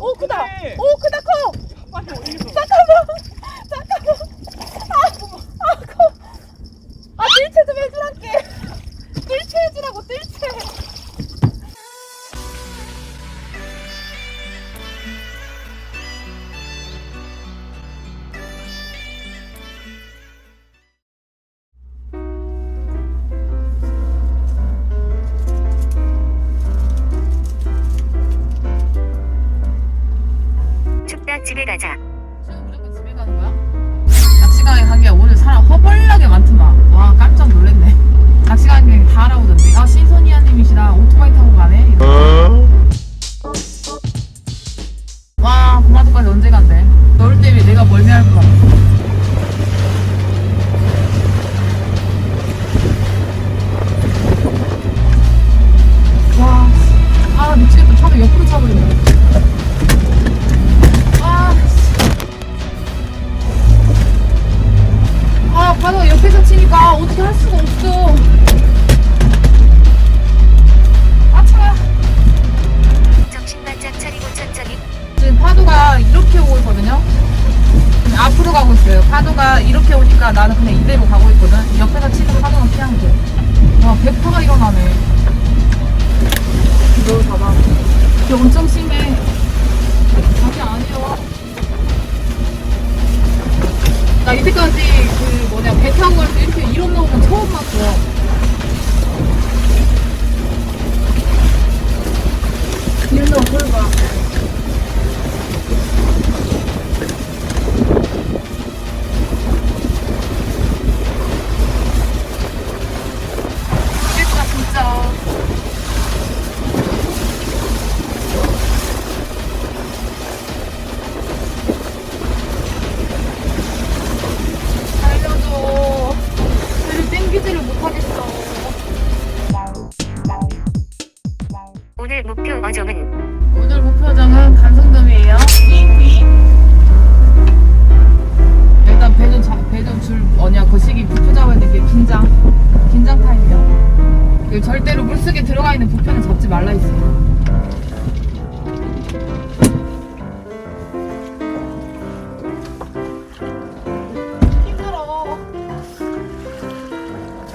오 크다. 네. 오 크다 오니까 나는 그냥 이대로 가고 있거든. 옆에서 치는 파도는 피하면 돼. 와, 백파가 일어나네. 너 봐봐. 이게 엄청 심해. 자기 아니에요. 나 이때까지 그 뭐냐 배 타고 갈 때 이렇게 이런 나오면 처음 봤어. 이런 거 그걸 봐. 물속에 들어가 있는 부표는 잡지 말라 했어요. 힘들어.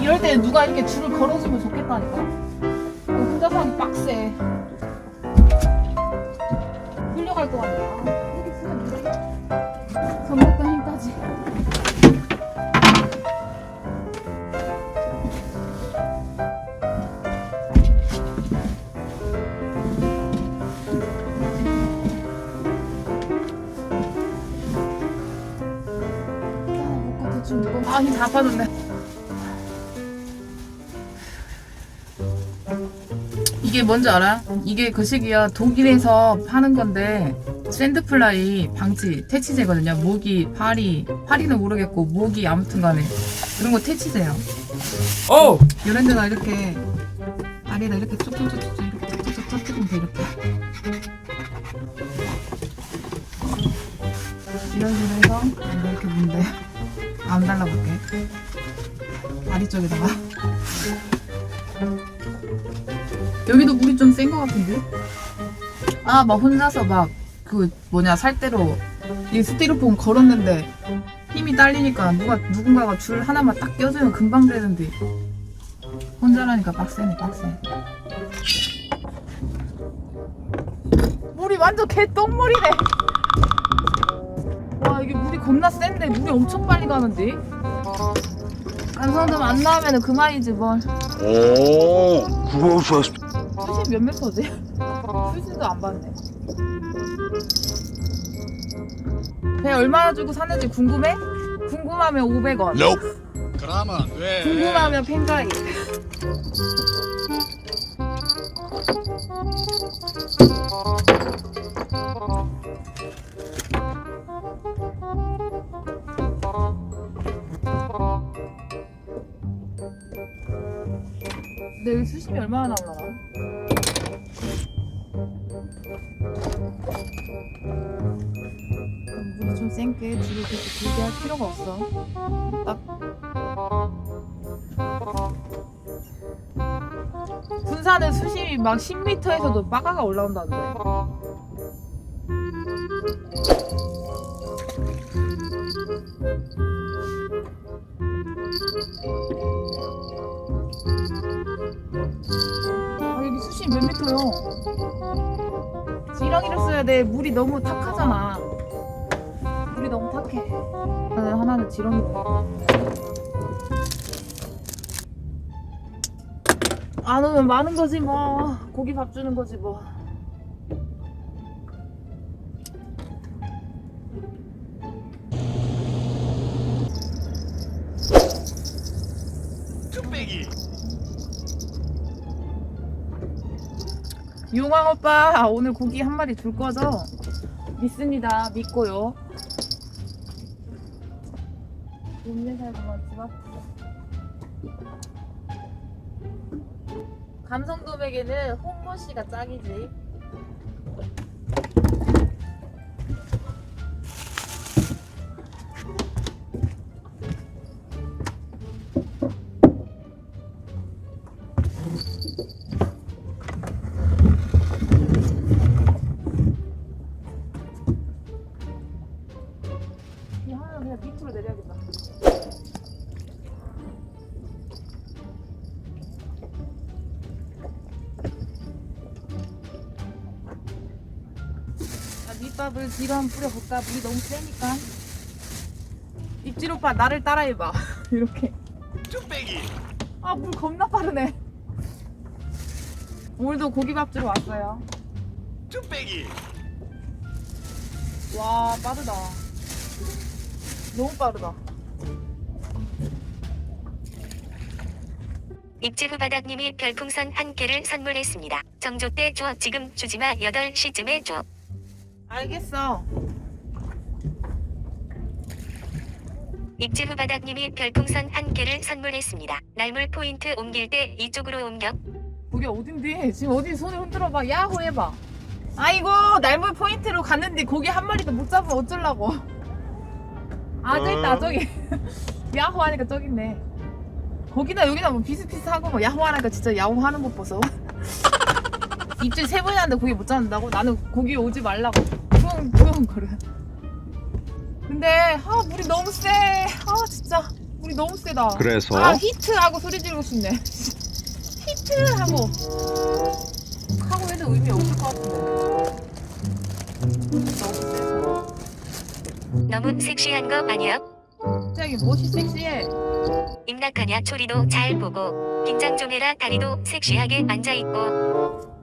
이럴 때 누가 이렇게 줄을 걸어주면 좋겠다니까. 이거 혼자서 하기 빡세. 흘려갈 것 같아. 아, 힘다 빠졌네. 이게 뭔지 알아? 이게 그 시기야 독일에서 파는 건데 샌드플라이 방치 퇴치제거든요. 모기, 파리, 파리는 모르겠고 모기 아무튼 간에 그런 거 퇴치제요. 어. 이런 데다 이렇게 아래다 이렇게 쭉쭉쭉쭉 이렇게 돼 이렇게. 이런 식으로 해서 이렇게 문대 안 달라볼게. 다리 쪽에다가. 여기도 물이 좀 센 것 같은데? 아, 막 혼자서 막, 그, 뭐냐, 살대로, 이 스티로폼 걸었는데, 힘이 딸리니까 누가, 누군가가 줄 하나만 딱 껴주면 금방 되는데, 혼자라니까 빡세네, 빡세. 물이 완전 개똥물이네! 겁나 센데, 물이 엄청 빨리 가는데? 간성점 안 나오면 그만이지, 뭘. 오, 그거 좋았어. 수신 몇 메터지? 수신도 안 봤네. 배 얼마나 주고 샀는지 궁금해? 궁금하면 500원. Nope. 그러면 안 돼. 궁금하면 팬가이. 여기 수심이 얼마나? 그럼 물이 좀 센게 줄을 그렇게 길게 할 필요가 없어. 딱 군산은 수심이 막 10m에서도 빠가가 올라온다는데. 물이 너무 탁하잖아. 물이 너무 탁해. 하나, 하나는 지렁이로. 안 오면 많은 거지 뭐. 고기 밥 주는 거지 뭐. 뚝배기 용왕 오빠 오늘 고기 한 마리 줄 거죠? 믿습니다. 믿고요. 몸매 살고만 집 앞. 감성돔에게는 홍모 씨가 짱이지. 밥을 뒤로 한번 뿌려볼까? 물이 너무 세니까. 입질 오빠 나를 따라해봐. 이렇게. 뚝배기 아, 물 겁나 빠르네. 오늘도 고기밥 주러 왔어요. 뚝배기 와, 빠르다. 너무 빠르다. 입지후 바닥님이 별풍선 한 개를 선물했습니다. 정조 때 줘. 지금 주지마 8시쯤에 줘. 알겠어. 입지후 바닥님이 별풍선 한 개를 선물했습니다. 날물 포인트 옮길 때 이쪽으로 옮겨. 그게 어딘데? 지금 어디 손을 흔들어 봐. 야호 해봐. 아이고 날물 포인트로 갔는데 고기 한 마리도 못 잡으면 어쩌려고. 아 저기 있다 저기. 야호 하니까 저기 있네. 거기나 여기나 뭐 비슷비슷하고 뭐 야호 하니까 진짜 야호 하는 것 보소. 입질 세 번이 하는데 고기 못 잡는다고? 나는 고기 오지 말라고. 푸웅푸웅 거려. 근데 아 물이 너무 세. 아 진짜 물이 너무 세다. 그래서 아 히트 하고 소리 지르고 싶네. 히트 하고 하고 해도 의미 없을 것 같은데. 너무 세서. 너무 섹시한 거 아니야? 갑자기 멋이 섹시해. 임낙하냐 초리도 잘 보고 긴장 좀 해라 다리도 섹시하게 앉아 있고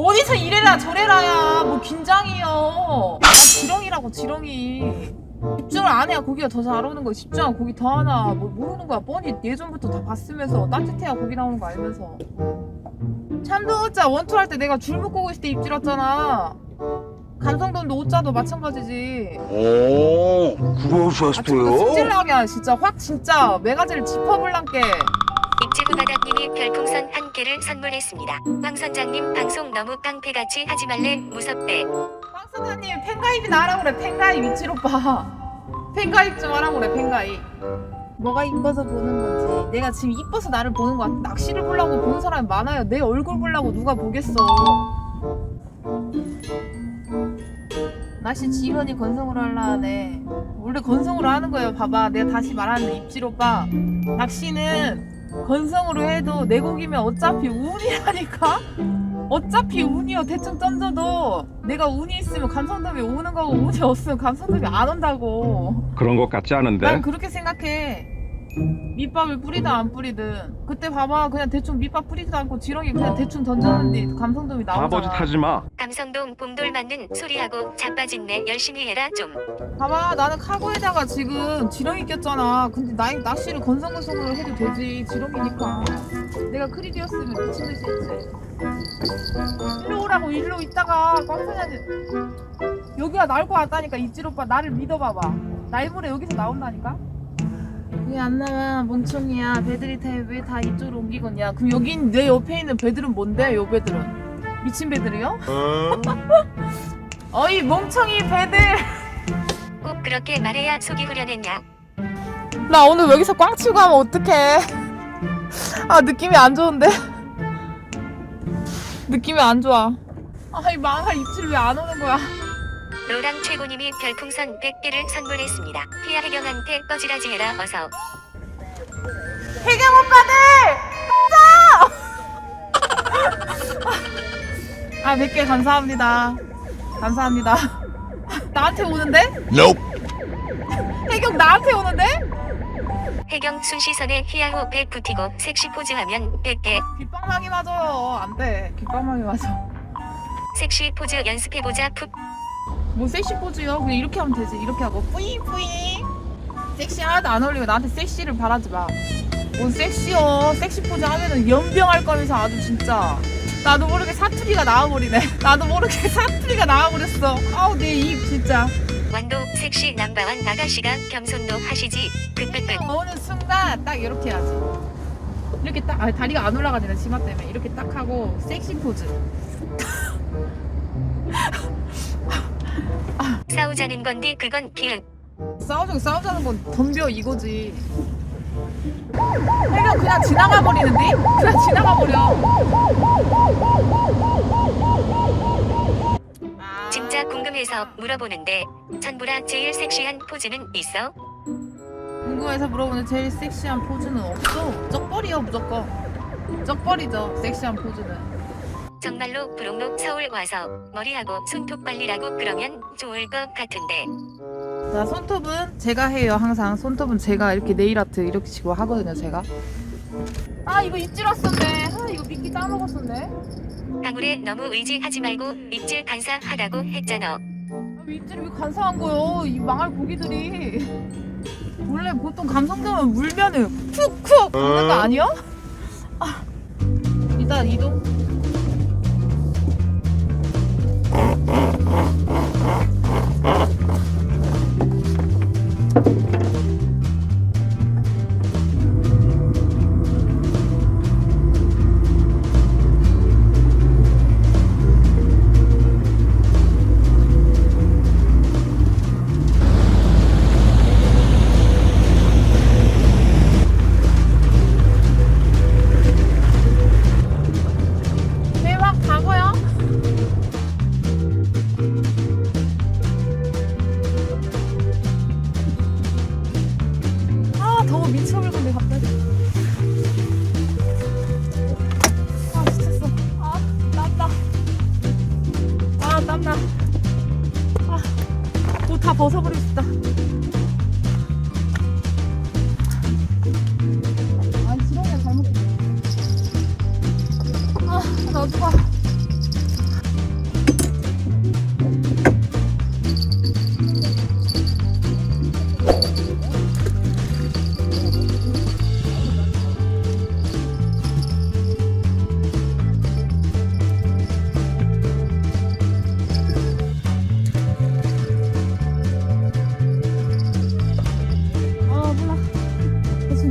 어디서 이래라 저래라야 뭐 긴장이요. 지렁이라고 지렁이. 집중을 안 해야 고기가 더 잘 오는 거야. 집중하고 고기 더 하나 뭐 모르는 거야. 뻔히 예전부터 다 봤으면서 따뜻해야 고기 나오는 거 알면서. 참도 오자 원투 할 때 내가 줄 묶고 있을 때 입질 왔잖아. 감성돔도 오자도 마찬가지지. 오 아, 진짜? 승질나게 진짜 확 진짜 메가지를 짚어볼란게. 입지구 바닥님이 별풍선 한 개를 선물했습니다. 황 선장님 방송 너무 깡패같이 하지 말래 무섭대. 황선아님 팬가입이나 하라고 그래 팬가입 미칠 오빠. 팬가입 좀 하라고 그래 팬가입. 뭐가 이뻐서 보는 건지 내가 지금 이뻐서 나를 보는 거 같아 낚시를 보려고 보는 사람이 많아요 내 얼굴 보려고 누가 보겠어 낚시 지원이 건성으로 하려 하네 원래 건성으로 하는 거예요 봐봐 내가 다시 말하는 입질 오빠 낚시는 건성으로 해도 내 고기면 어차피 운이라니까 어차피 운이요 대충 던져도 내가 운이 있으면 감성돔이 오는 거고 운이 없으면 감성돔이 안 온다고 그런 것 같지 않은데? 난 그렇게 생각해. 밑밥을 뿌리든 안 뿌리든 그때 봐봐 그냥 대충 밑밥 뿌리지도 않고 지렁이 그냥 대충 던졌는데 감성돔이 나오잖아. 바보짓 하지 마. 감성동 봄돌 맞는 소리하고 자빠진네 열심히 해라 좀. 봐봐 나는 카고에다가 지금 지렁이 꼈잖아. 근데 나 낚시를 건성건성으로 해도 되지 지렁이니까. 내가 크리비였으면 미친 듯이 했지. 일로 오라고 일로 있다가 꽝소냐지 여기가 나올 것 같다니까 입질 오빠 나를 믿어봐봐. 날 물에 여기서 나온다니까. 왜 안 나와 멍청이야. 배들이 왜 다 이쪽으로 옮기겠냐. 그럼 여긴 내 옆에 있는 배들은 뭔데 요 배들은? 미친 배들이요? 어이 멍청이 배들! 꼭 그렇게 말해야 속이 후련했냐? 나 오늘 여기서 꽝 치고 가면 어떡해. 아 느낌이 안 좋은데. 느낌이 안 좋아. 아이 망할 입질 왜 안 오는 거야 로랑 최고님이 별풍선 100개를 선물했습니다. 희야 혜경한테 꺼지라지 해라 어서. 혜경 오빠들! 아, 100개 감사합니다. 감사합니다. 나한테 오는데? Nope. 혜경 나한테 오는데? 혜경 순시선에 희야호 100 붙이고 섹시 포즈하면 100개. 귓방망이 맞아요. 안 돼. 귓방망이 맞아. 섹시 포즈 연습해보자 풋. 뭐 섹시 포즈요? 그냥 이렇게 하면 되지. 이렇게 하고 뿌잉 뿌잉. 섹시 하나도 안 어울리고 나한테 섹시를 바라지 마. 뭔 섹시요? 섹시 포즈 하면은 연병할 거면서 아주 진짜. 나도 모르게 사투리가 나와버리네. 나도 모르게 사투리가 나와버렸어. 아우 내 입 진짜. 완도 섹시 남바완 아가씨가 겸손도 하시지. 끝끝끝. 어느 순간 딱 이렇게 해야지. 이렇게 딱, 아, 다리가 안 올라가지네, 치마 때문에. 이렇게 딱 하고, 섹시 포즈. 싸우자는 건데 그건 기획. 싸우자고 싸우자는 건 덤벼 이거지. 혜경 그냥 지나가 버리는데? 그냥 지나가 버려. 아, 진짜 궁금해서 물어보는데 천부라 제일 섹시한 포즈는 있어? 궁금해서 물어보는 제일 섹시한 포즈는 없어. 쩍벌이요 무조건. 쩍벌이죠 섹시한 포즈는. 정말로 부록록 서울 와서 머리하고 손톱 발리라고 그러면 좋을 것 같은데. 자 손톱은 제가 해요 항상. 손톱은 제가 이렇게 네일 아트 이렇게 치고 하거든요 제가. 아 이거 입질 왔었네. 아 이거 미끼 따먹었었네. 방울에 너무 의지하지 말고 입질 간사하다고 했잖아. 아, 왜 입질이 왜 간사한 거요? 이 망할 고기들이. 원래 보통 감성돔은 물면은 쿡쿡 먹는 거 아니야? 아, 일단 이동. 대 땀나 아옷 다 벗어버리고 싶다 아니 지렁이가 잘못했어 아, 나도 봐.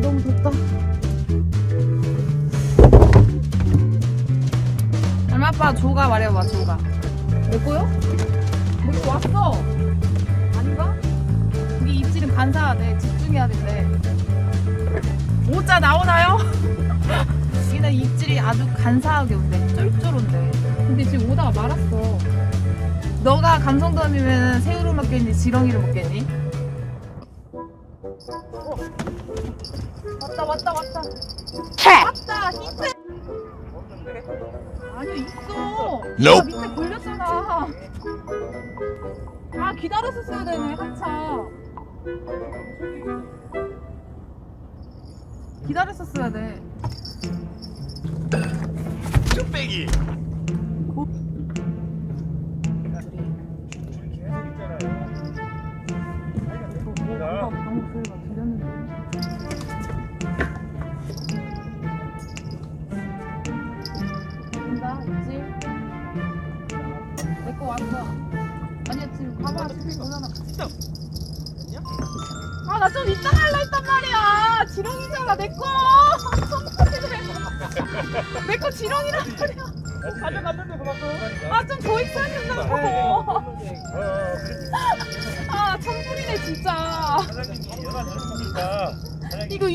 너무 덥다. 얼마 아빠 조가 말해봐 조가 내 거요? 뭐 왔어 아닌가? 우리 입질은 간사하네 집중해야 된대 오자 나오나요? 여기는 입질이 아주 간사하게 온대 쫄쫄 온대 근데 지금 오다가 말았어 너가 감성돔이면 새우를 먹겠니 지렁이를 먹겠니? 왔다 왔다 왔다 왔다 힌트 아니야 있어. Nope. 아, 밑에 걸렸잖아. 아 기다렸었어야 되네 한참. 기다렸었어야 돼. 뚝배기. 아. 아 나 좀 이따 할라 했단 말이야. 지렁이잖아 내 거. 내 거 지렁이란 말이야. 그만큼 아좀 더 있어야 된다고. 아 천불이네 진짜. 이거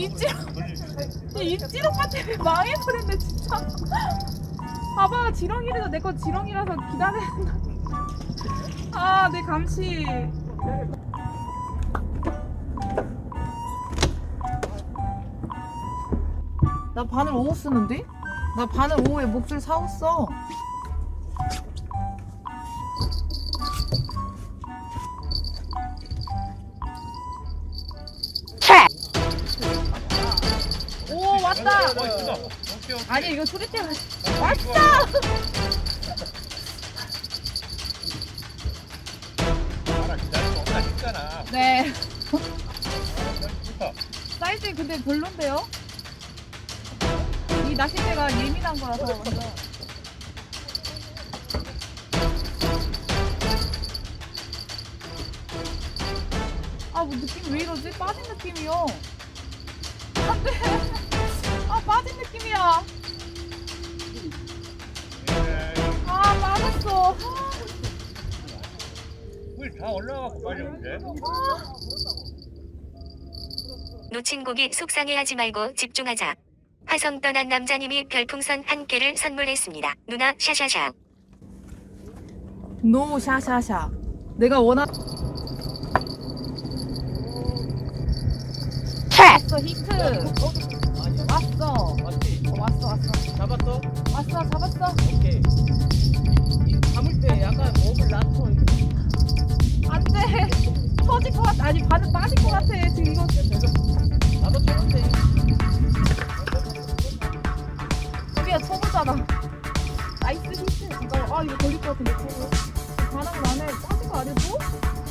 입질 오빠 때문에 망해버렸네 진짜. 봐봐 지렁이라서 내 거 지렁이라서 기다려. 아, 내 감시. 나 바늘 5호 쓰는데? 나 바늘 5호에 목줄 써. 오 왔다. 아니 이거 소리 때문에 왔다. 네. 사이즈 근데 별론데요? 이 낚싯대가 예민한 거라서 완전. 아, 뭐 느낌 왜 이러지? 빠진 느낌이요. 안 돼. 아, 빠진 느낌이야. 아, 빠졌어. 물다 올라가고 빠졌는데 놓친 고기 속상해하지 말고 집중하자. 화성 떠난 남자님이 별풍선 한 개를 선물했습니다. 누나 샤샤샤. 노 샤샤샤. 내가 원한. 왔어 히트. 왔어. 맞지? 어, 왔어 왔어. 잡았어? 왔어 잡았어. 오케이 이, 이 감을 때 약간 목을 낮춰. 터질 것 같아. 아니 반은 빠질 것 같아. 지금 이거. 나도 쳐는데 우리가 쳐보잖아. 나이스 히트. 잠깐. 아 이거 걸릴 것 같은데. 쳐보. 반응을 안 해. 빠질 거 아니고? 사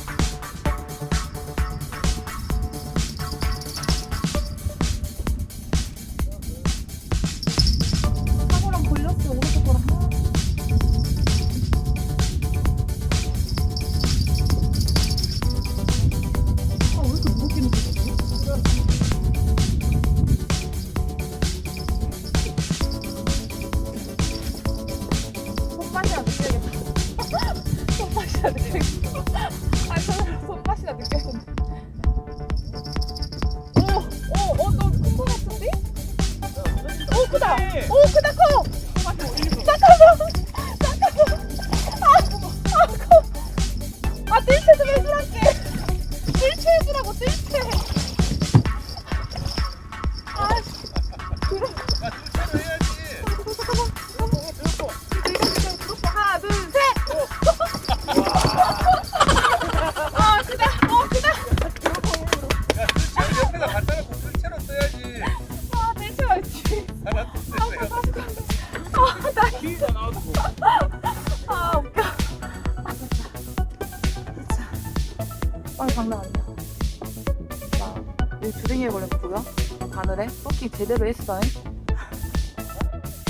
제대로 했어.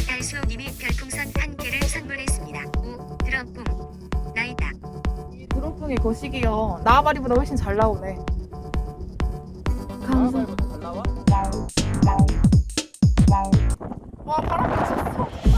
달수님이 별풍선 한 개를 선물했습니다. 오, 드럼풍. 나이다. 드롭풍이 거시기요. 나와바리보다 훨씬 잘 나오네. 감사. 와 바람